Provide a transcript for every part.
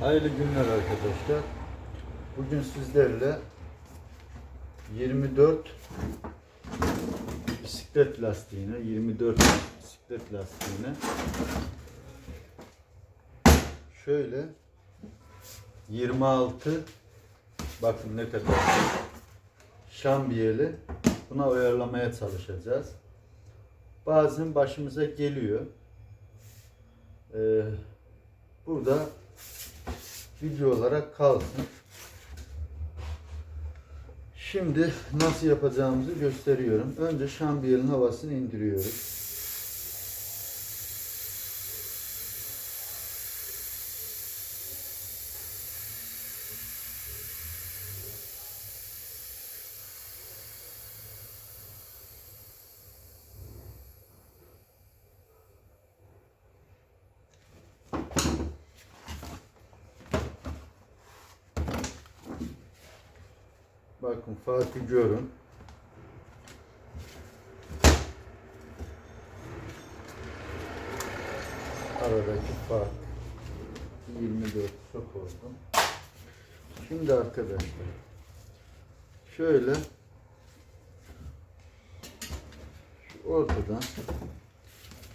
Hayırlı günler arkadaşlar. Bugün sizlerle 24 bisiklet lastiğine, 24 bisiklet lastiğine şöyle 26 bakın ne kadar şambiyeli buna uyarlamaya çalışacağız. Bazen başımıza geliyor. Ee, burada video olarak kalsın. Şimdi nasıl yapacağımızı gösteriyorum. Önce şambiyelin havasını indiriyoruz. Bakın farkı görün. Aradaki fark 24 çok oldu. Şimdi arkadaşlar şöyle şu ortadan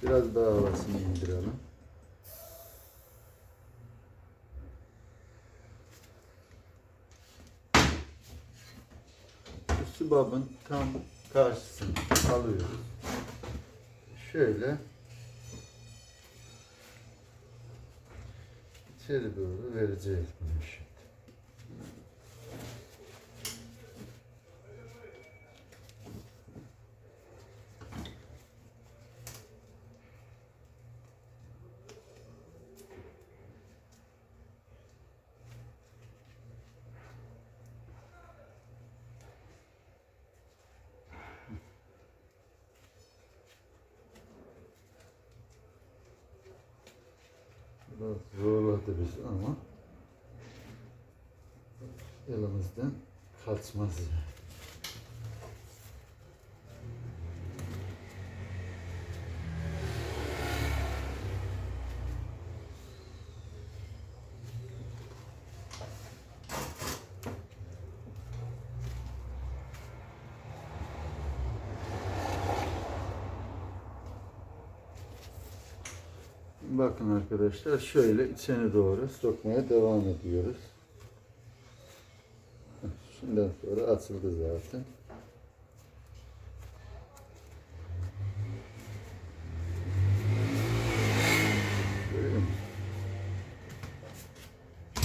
biraz daha havasını indirelim. Şu sıbabın tam karşısını alıyoruz. Şöyle içeri doğru vereceğiz Biraz zorladı bizi ama elimizden kaçmaz yani. Bakın arkadaşlar şöyle içine doğru sokmaya devam ediyoruz. Şimdiden sonra açıldı zaten.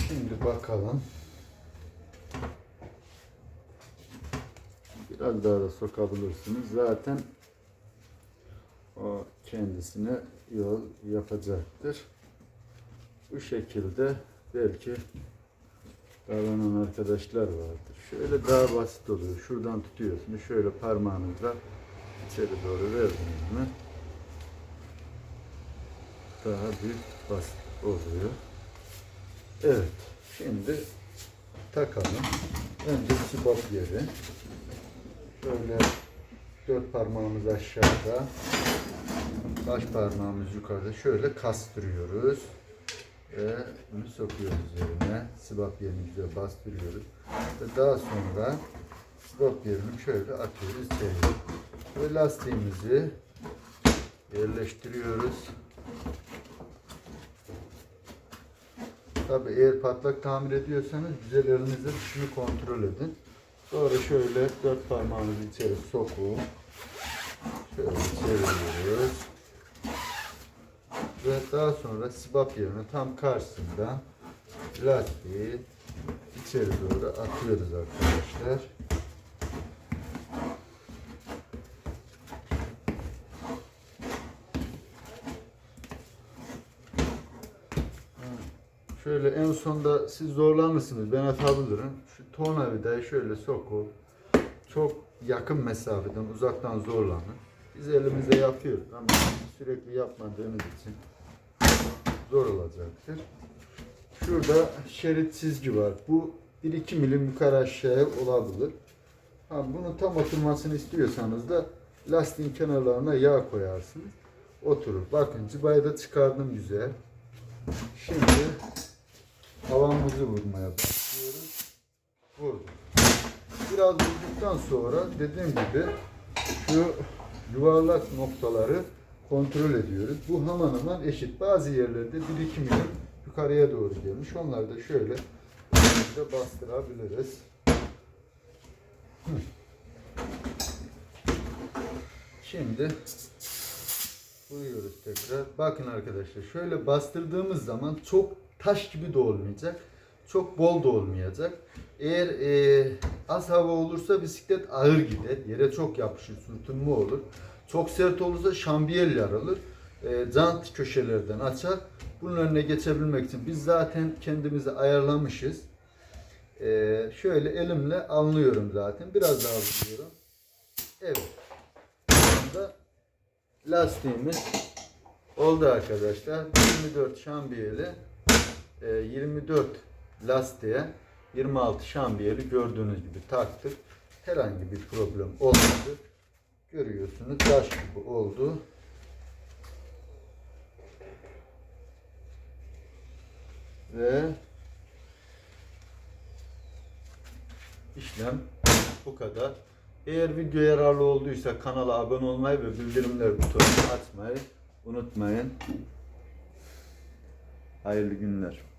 Şimdi bakalım. Biraz daha da sokabilirsiniz. Zaten kendisine yol yapacaktır. Bu şekilde belki davranan arkadaşlar vardır. Şöyle daha basit oluyor. Şuradan tutuyorsunuz. Şöyle parmağınızla içeri doğru verdiniz mi? Daha bir basit oluyor. Evet. Şimdi takalım. Önce sibop yeri. Şöyle dört parmağımız aşağıda. Baş parmağımız yukarıda. Şöyle kastırıyoruz. Ve bunu sokuyoruz yerine. Sibap yerini bastırıyoruz. Ve daha sonra sibap yerini şöyle atıyoruz içeri. Ve lastiğimizi yerleştiriyoruz. Tabi eğer patlak tamir ediyorsanız güzel elinizle dışını kontrol edin. Sonra şöyle dört parmağınızı içeri sokun. Şöyle çeviriyoruz. Ve daha sonra sibap yerine tam karşısında lastiği içeri doğru atıyoruz arkadaşlar. Şöyle en sonda siz zorlanırsınız. Ben atabilirim. Şu tornavidayı şöyle sokup çok yakın mesafeden uzaktan zorlanın. Biz elimizde yapıyoruz ama sürekli yapmadığınız için zor olacaktır. Şurada şerit çizgi var. Bu 1-2 milim yukarı aşağıya olabilir. Ha, bunu tam oturmasını istiyorsanız da lastiğin kenarlarına yağ koyarsınız. Oturur. Bakın cibayı da çıkardım güzel. Şimdi ipimizi vurmaya başlıyoruz. Vurduk. Biraz vurduktan sonra dediğim gibi şu yuvarlak noktaları kontrol ediyoruz. Bu hemen hemen eşit. Bazı yerlerde bir iki milim yukarıya doğru gelmiş. Onları da şöyle bastırabiliriz. Şimdi vuruyoruz tekrar. Bakın arkadaşlar şöyle bastırdığımız zaman çok taş gibi de olmayacak. Çok bol da olmayacak. Eğer e, az hava olursa bisiklet ağır gider. Yere çok yapışır, sürtünme olur. Çok sert olursa şambiyel yarılır. E, jant köşelerden açar. Bunun önüne geçebilmek için biz zaten kendimizi ayarlamışız. E, şöyle elimle anlıyorum zaten. Biraz daha vuruyorum. Evet. Şu lastiğimiz oldu arkadaşlar. 24 şambiyeli e, 24 lastiğe 26 şambiyeli gördüğünüz gibi taktık. Herhangi bir problem olmadı. Görüyorsunuz taş gibi oldu. Ve işlem bu kadar. Eğer video yararlı olduysa kanala abone olmayı ve bildirimler butonunu açmayı unutmayın. Hayırlı günler.